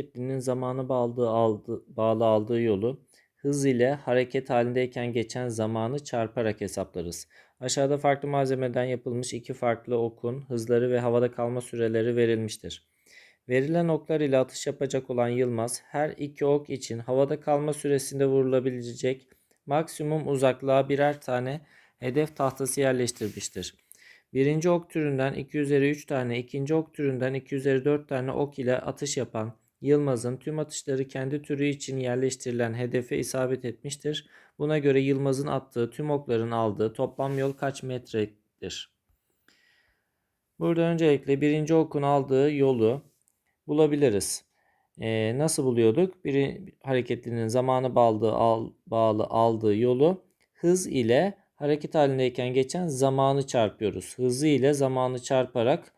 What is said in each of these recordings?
hareketlinin zamanı bağlı aldığı, bağlı aldığı yolu hız ile hareket halindeyken geçen zamanı çarparak hesaplarız. Aşağıda farklı malzemeden yapılmış iki farklı okun hızları ve havada kalma süreleri verilmiştir. Verilen oklar ile atış yapacak olan Yılmaz her iki ok için havada kalma süresinde vurulabilecek maksimum uzaklığa birer tane hedef tahtası yerleştirmiştir. Birinci ok türünden 2 üzeri 3 tane, ikinci ok türünden 2 üzeri 4 tane ok ile atış yapan Yılmaz'ın tüm atışları kendi türü için yerleştirilen hedefe isabet etmiştir. Buna göre Yılmaz'ın attığı tüm okların aldığı toplam yol kaç metredir? Burada öncelikle birinci okun aldığı yolu bulabiliriz. Ee, nasıl buluyorduk? Bir hareketlinin zamanı bağlı, al, bağlı aldığı yolu hız ile hareket halindeyken geçen zamanı çarpıyoruz. Hızı ile zamanı çarparak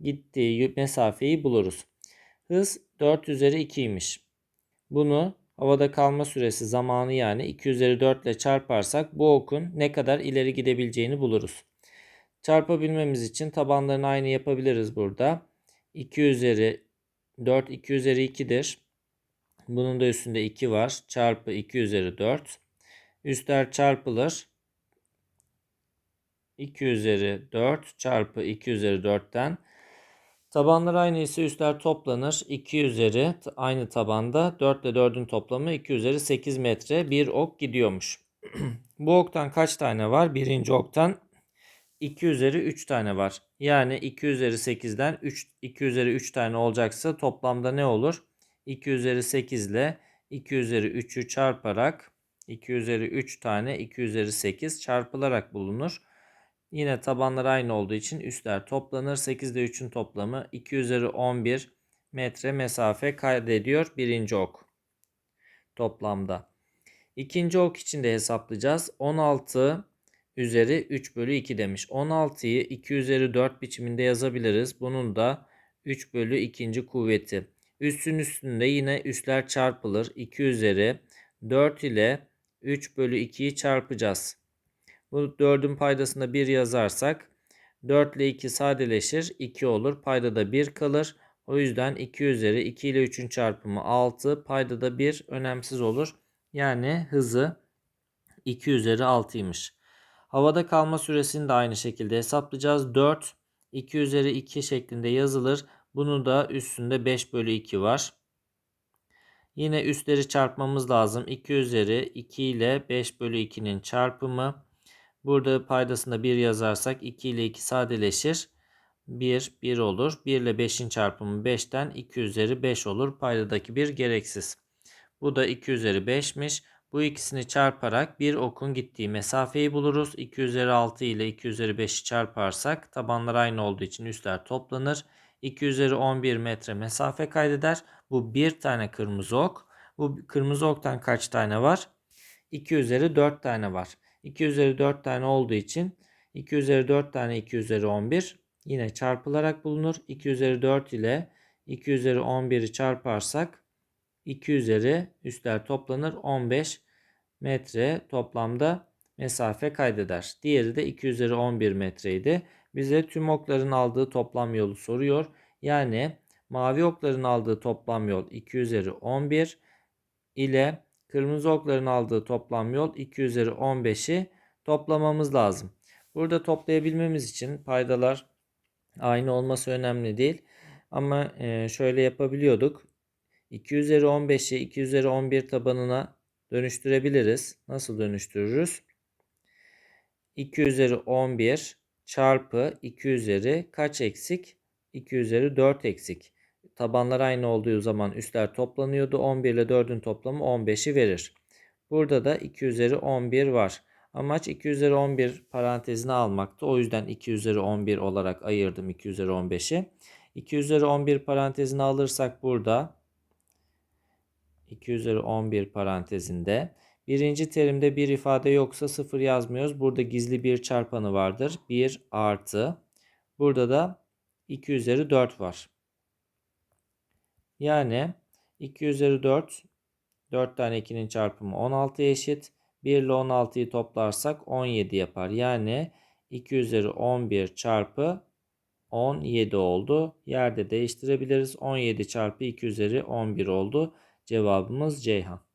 gittiği mesafeyi buluruz. Hız 4 üzeri 2'ymiş. Bunu havada kalma süresi zamanı yani 2 üzeri 4 ile çarparsak bu okun ne kadar ileri gidebileceğini buluruz. Çarpabilmemiz için tabanlarını aynı yapabiliriz burada. 2 üzeri 4 2 üzeri 2'dir. Bunun da üstünde 2 var. Çarpı 2 üzeri 4. Üstler çarpılır. 2 üzeri 4 çarpı 2 üzeri 4'ten tabanlar aynı ise üstler toplanır. 2 üzeri aynı tabanda 4 ile 4'ün toplamı 2 üzeri 8 metre bir ok gidiyormuş. Bu oktan kaç tane var? Birinci oktan 2 üzeri 3 tane var. Yani 2 üzeri 8'den 3, 2 üzeri 3 tane olacaksa toplamda ne olur? 2 üzeri 8 ile 2 üzeri 3'ü çarparak 2 üzeri 3 tane 2 üzeri 8 çarpılarak bulunur. Yine tabanlar aynı olduğu için üstler toplanır. 8 ile 3'ün toplamı 2 üzeri 11 metre mesafe kaydediyor birinci ok toplamda. İkinci ok için de hesaplayacağız. 16 üzeri 3 bölü 2 demiş. 16'yı 2 üzeri 4 biçiminde yazabiliriz. Bunun da 3 bölü 2. kuvveti. Üstün üstünde yine üstler çarpılır. 2 üzeri 4 ile 3 bölü 2'yi çarpacağız. Bu 4'ün paydasında 1 yazarsak 4 ile 2 sadeleşir. 2 olur. Payda da 1 kalır. O yüzden 2 üzeri 2 ile 3'ün çarpımı 6. Payda da 1 önemsiz olur. Yani hızı 2 üzeri 6'ymış. Havada kalma süresini de aynı şekilde hesaplayacağız. 4 2 üzeri 2 şeklinde yazılır. Bunu da üstünde 5 bölü 2 var. Yine üstleri çarpmamız lazım. 2 üzeri 2 ile 5 bölü 2'nin çarpımı. Burada paydasında 1 yazarsak 2 ile 2 sadeleşir. 1, 1 olur. 1 ile 5'in çarpımı 5'ten 2 üzeri 5 olur. Paydadaki 1 gereksiz. Bu da 2 üzeri 5'miş. Bu ikisini çarparak bir okun gittiği mesafeyi buluruz. 2 üzeri 6 ile 2 üzeri 5'i çarparsak tabanlar aynı olduğu için üstler toplanır. 2 üzeri 11 metre mesafe kaydeder. Bu bir tane kırmızı ok. Bu kırmızı oktan kaç tane var? 2 üzeri 4 tane var. 2 üzeri 4 tane olduğu için 2 üzeri 4 tane 2 üzeri 11 yine çarpılarak bulunur. 2 üzeri 4 ile 2 üzeri 11'i çarparsak 2 üzeri üstler toplanır 15 metre toplamda mesafe kaydeder. Diğeri de 2 üzeri 11 metreydi. Bize tüm okların aldığı toplam yolu soruyor. Yani mavi okların aldığı toplam yol 2 üzeri 11 ile kırmızı okların aldığı toplam yol 2 üzeri 15'i toplamamız lazım. Burada toplayabilmemiz için paydalar aynı olması önemli değil. Ama şöyle yapabiliyorduk. 2 üzeri 15'i 2 üzeri 11 tabanına dönüştürebiliriz. Nasıl dönüştürürüz? 2 üzeri 11 çarpı 2 üzeri kaç eksik? 2 üzeri 4 eksik. Tabanlar aynı olduğu zaman üstler toplanıyordu. 11 ile 4'ün toplamı 15'i verir. Burada da 2 üzeri 11 var. Amaç 2 üzeri 11 parantezine almaktı. O yüzden 2 üzeri 11 olarak ayırdım 2 üzeri 15'i. 2 üzeri 11 parantezine alırsak burada 2 üzeri 11 parantezinde. Birinci terimde bir ifade yoksa sıfır yazmıyoruz. Burada gizli bir çarpanı vardır. 1 artı. Burada da 2 üzeri 4 var. Yani 2 üzeri 4 4 tane 2'nin çarpımı 16 eşit. 1 ile 16'yı toplarsak 17 yapar. Yani 2 üzeri 11 çarpı 17 oldu. Yerde değiştirebiliriz. 17 çarpı 2 üzeri 11 oldu. Cevabımız Ceyhan.